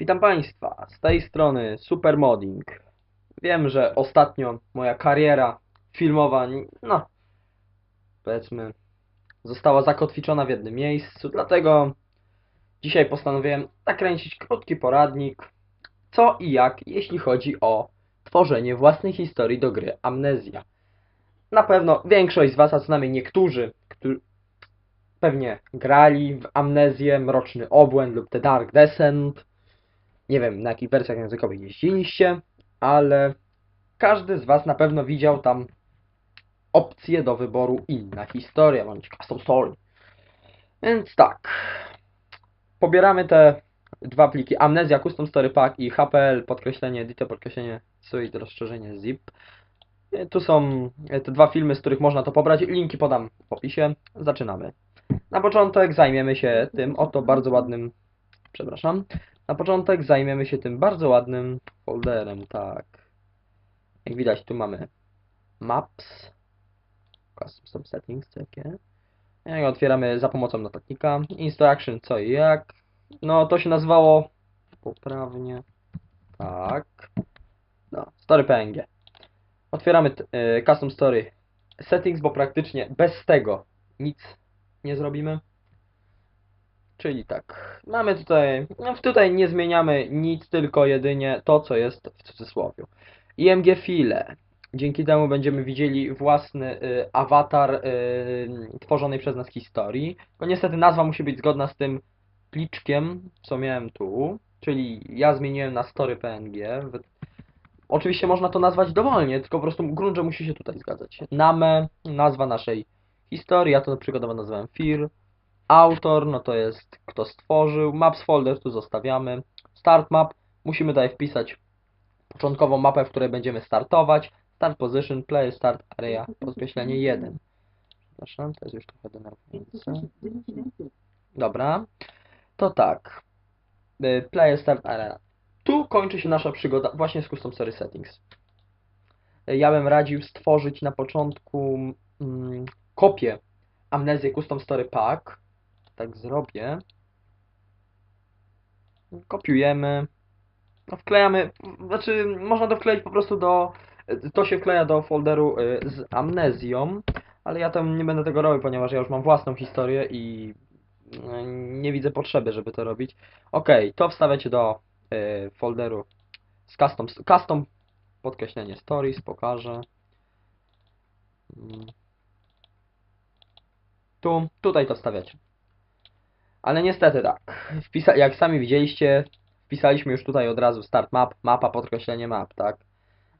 Witam Państwa, z tej strony Supermodding. Wiem, że ostatnio moja kariera filmowa, no, powiedzmy, została zakotwiczona w jednym miejscu, dlatego dzisiaj postanowiłem nakręcić krótki poradnik, co i jak, jeśli chodzi o tworzenie własnej historii do gry Amnezja. Na pewno większość z Was, a co najmniej niektórzy, którzy pewnie grali w Amnezję, Mroczny Obłęd lub The Dark Descent, nie wiem na jakich wersjach językowych jeździliście, ale każdy z Was na pewno widział tam opcję do wyboru inna historia, bądź custom story. Więc tak, pobieramy te dwa pliki Amnesia Custom Story Pack i HPL podkreślenie edito podkreślenie suite rozszerzenie zip. Tu są te dwa filmy, z których można to pobrać. Linki podam w opisie. Zaczynamy. Na początek zajmiemy się tym oto bardzo ładnym, przepraszam, na początek zajmiemy się tym bardzo ładnym folderem, tak. Jak widać tu mamy Maps, Custom Settings, takie. Jak otwieramy za pomocą notatnika, Instruction, co i jak. No to się nazywało poprawnie, tak. No, Story PNG. Otwieramy y, Custom Story Settings, bo praktycznie bez tego nic nie zrobimy. Czyli tak, mamy tutaj, no tutaj nie zmieniamy nic, tylko jedynie to, co jest w cudzysłowie. IMG file. Dzięki temu będziemy widzieli własny y, awatar y, tworzonej przez nas historii. Tylko niestety nazwa musi być zgodna z tym pliczkiem, co miałem tu. Czyli ja zmieniłem na story PNG. Oczywiście można to nazwać dowolnie, tylko po prostu grunt, że musi się tutaj zgadzać. Name, nazwa naszej historii, ja to przykładowo nazwałem FIR. Autor, no to jest kto stworzył. Maps folder tu zostawiamy. Start map, musimy tutaj wpisać początkową mapę, w której będziemy startować. Start position, player start area, podkreślenie 1. Przepraszam, to jest już trochę denerwujące. Dobra, to tak. Y, Player start area. Tu kończy się nasza przygoda właśnie z Custom Story Settings. Y, Ja bym radził stworzyć na początku mm, kopię Amnezję Custom Story Pack. Tak zrobię. Kopiujemy. No, wklejamy, znaczy można to wkleić po prostu do, to się wkleja do folderu y, z amnezją, ale ja tam nie będę tego robił, ponieważ ja już mam własną historię i y, nie widzę potrzeby, żeby to robić. Ok, to wstawiacie do y, folderu z custom, custom podkreślenie stories, pokażę. Mm. Tu, tutaj to wstawiacie. Ale niestety tak, wpisa jak sami widzieliście, wpisaliśmy już tutaj od razu start map, mapa, podkreślenie map, tak?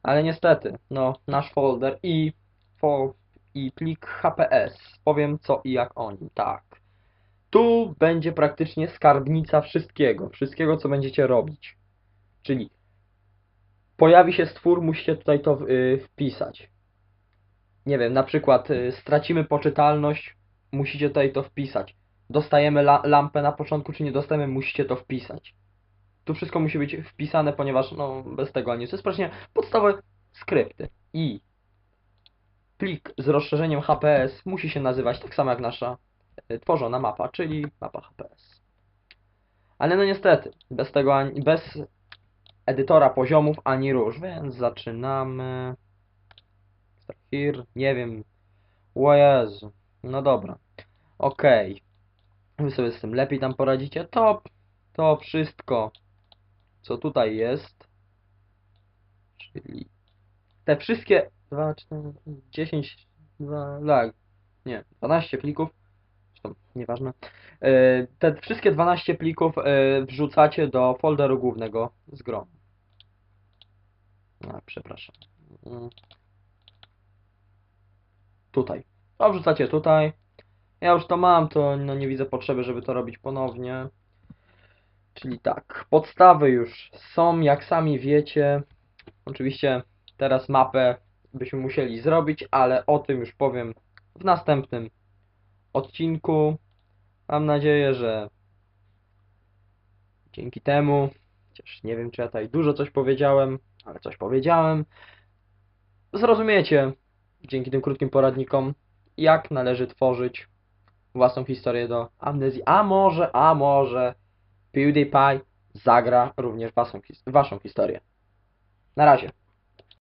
Ale niestety, no, nasz folder i, fo, i plik HPS, powiem co i jak o nim, tak. Tu będzie praktycznie skarbnica wszystkiego, wszystkiego co będziecie robić. Czyli pojawi się stwór, musicie tutaj to y, wpisać. Nie wiem, na przykład y, stracimy poczytalność, musicie tutaj to wpisać. Dostajemy la lampę na początku, czy nie dostajemy, musicie to wpisać. Tu wszystko musi być wpisane, ponieważ no, bez tego ani nic. To jest praktycznie podstawowe skrypty. I plik z rozszerzeniem HPS musi się nazywać tak samo jak nasza y, tworzona mapa, czyli mapa HPS. Ale no niestety, bez tego ani, bez edytora poziomów ani róż, więc zaczynamy. Here, nie wiem. O Jezu. No dobra. Okej. Wy sobie z tym lepiej tam poradzicie. To, to wszystko, co tutaj jest, czyli te wszystkie 2, 4, 10, 2, tak, nie, 12 plików, zresztą nieważne, E, te wszystkie 12 plików e, wrzucacie do folderu głównego z grą. A, przepraszam. Mm. Tutaj. To wrzucacie tutaj. Ja już to mam, to no, nie widzę potrzeby, żeby to robić ponownie. Czyli tak, podstawy już są, jak sami wiecie. Oczywiście teraz mapę byśmy musieli zrobić, ale o tym już powiem w następnym odcinku. Mam nadzieję, że dzięki temu, chociaż nie wiem, czy ja tutaj dużo coś powiedziałem, ale coś powiedziałem, zrozumiecie dzięki tym krótkim poradnikom, jak należy tworzyć własną historię do amnezji. A może, a może PewDiePie zagra również waszą, waszą historię. Na razie.